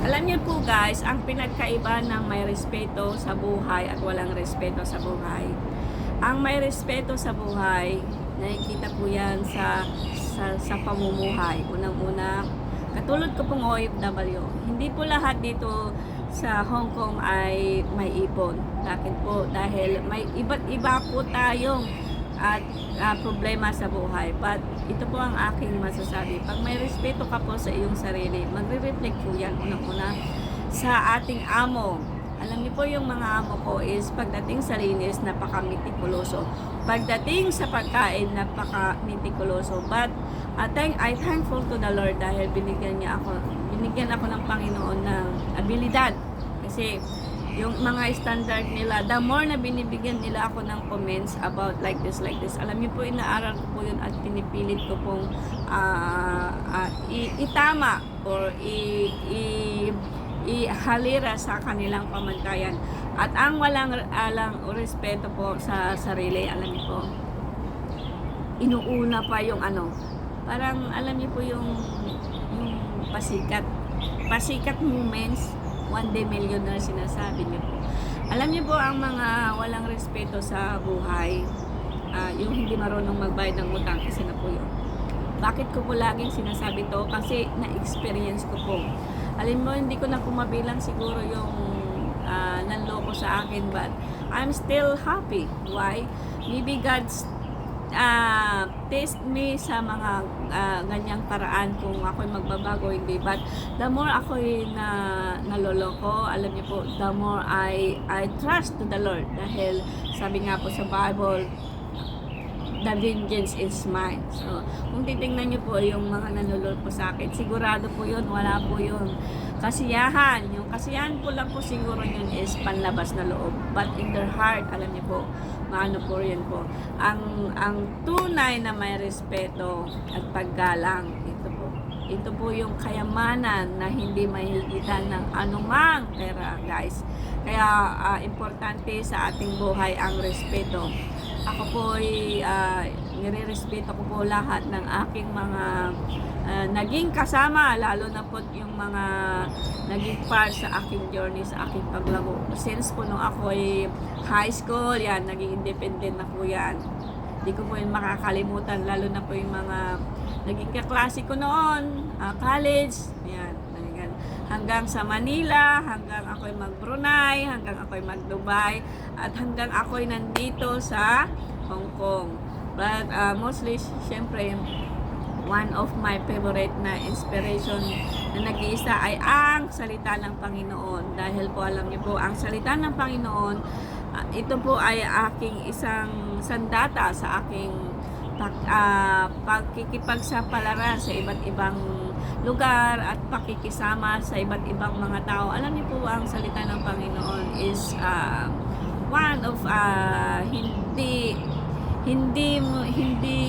Alam niyo po guys, ang pinagkaiba ng may respeto sa buhay at walang respeto sa buhay. Ang may respeto sa buhay, nakikita po yan sa, sa, sa pamumuhay. Unang-una, katulad ko pong OFW, hindi po lahat dito sa Hong Kong ay may ipon. Bakit po? Dahil may iba't iba po tayong at ah, problema sa buhay. But ito po ang aking masasabi. Pag may respeto ka po sa iyong sarili, magre-reflect po yan unang-una sa ating amo. Alam niyo po yung mga amo ko is pagdating sa linis, napaka-mitikuloso. Pagdating sa pagkain, napaka-mitikuloso. But uh, thank, I thankful to the Lord dahil binigyan niya ako, binigyan ako ng Panginoon ng abilidad. Kasi yung mga standard nila, the more na binibigyan nila ako ng comments about like this, like this, alam niyo po, inaaral ko po yun at pinipilit ko pong ah, i- itama or i, i, ihalira sa kanilang pamantayan. At ang walang alang respeto po sa sarili, alam niyo po, inuuna pa yung ano, parang alam niyo po yung, yung pasikat, pasikat moments, one day millionaire sinasabi niyo po. Alam niyo po ang mga walang respeto sa buhay, ah, yung hindi marunong magbayad ng utang, kasi na po yun. Bakit ko po laging sinasabi to? Kasi na-experience ko po. Alam mo, hindi ko na po mabilang siguro yung ah, nanloko sa akin, but I'm still happy. Why? Maybe God's ah test me sa mga ah, ganyang paraan kung ako'y magbabago hindi but the more ako'y na naloloko alam niyo po the more I I trust to the Lord dahil sabi nga po sa Bible the vengeance is mine. So, kung titingnan niyo po yung mga nanulol sa akin, sigurado po yun, wala po yun. Kasiyahan, yung kasiyahan po lang po siguro yun is panlabas na loob. But in their heart, alam niyo po, maano po yan po. Ang, ang tunay na may respeto at paggalang, ito po. Ito po yung kayamanan na hindi mahigitan ng anumang pera, guys. Kaya ah, importante sa ating buhay ang respeto. Ako po ay uh, nire-respeto ko po lahat ng aking mga ah, naging kasama, lalo na po yung mga naging part sa aking journey, sa aking paglago. Since po nung ako ay high school, yan, naging independent na po yan. Hindi ko po yun makakalimutan, lalo na po yung mga naging kaklase ko noon, ah, college, yan, yan. Hanggang sa Manila, hanggang ako'y mag-Brunei, hanggang ako'y mag-Dubai, at hanggang ako'y nandito sa Hong Kong. But ah, mostly, syempre, one of my favorite na inspiration na nag-iisa ay ang salita ng Panginoon. Dahil po alam niyo po, ang salita ng Panginoon, ah, ito po ay aking isang sandata sa aking pag, ah, pagkikipagsapalaran sa iba't ibang lugar at pakikisama sa iba't ibang mga tao. Alam niyo po ang salita ng Panginoon is ah, one of ah, hindi hindi hindi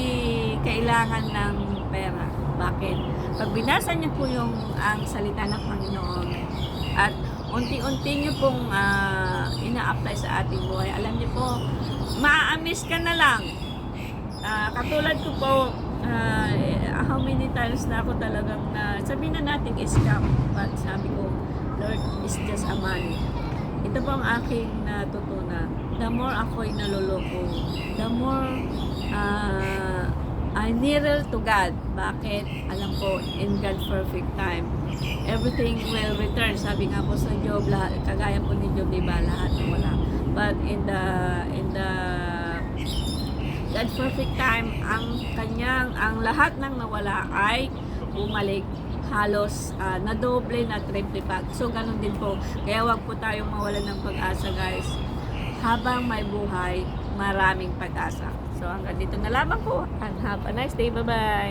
kailangan ng pera. Bakit? Pag binasa niyo po yung ang salita ng Panginoon at unti-unti niyo pong ah, ina-apply sa ating buhay, alam niyo po, maa-miss ka na lang. Ah, katulad ko po, ah, how many times na ako talagang na, sabihin na natin scam, but sabi ko, Lord, is just a money. Ito po ang aking natutunan. The more ako'y naloloko, the more I nearer to God. Bakit? Alam ko, in God's perfect time, everything will return. Sabi nga po sa Job, lahat, kagaya po ni Job, di ba, lahat na wala. But in the, in the God's perfect time, ang kanyang, ang lahat ng nawala ay bumalik halos ah, na doble na triple pa. So, ganun din po. Kaya wag po tayong mawalan ng pag-asa, guys. Habang may buhay, maraming pag-asa. So, hanggang dito na lamang po. And have a nice day. Bye-bye.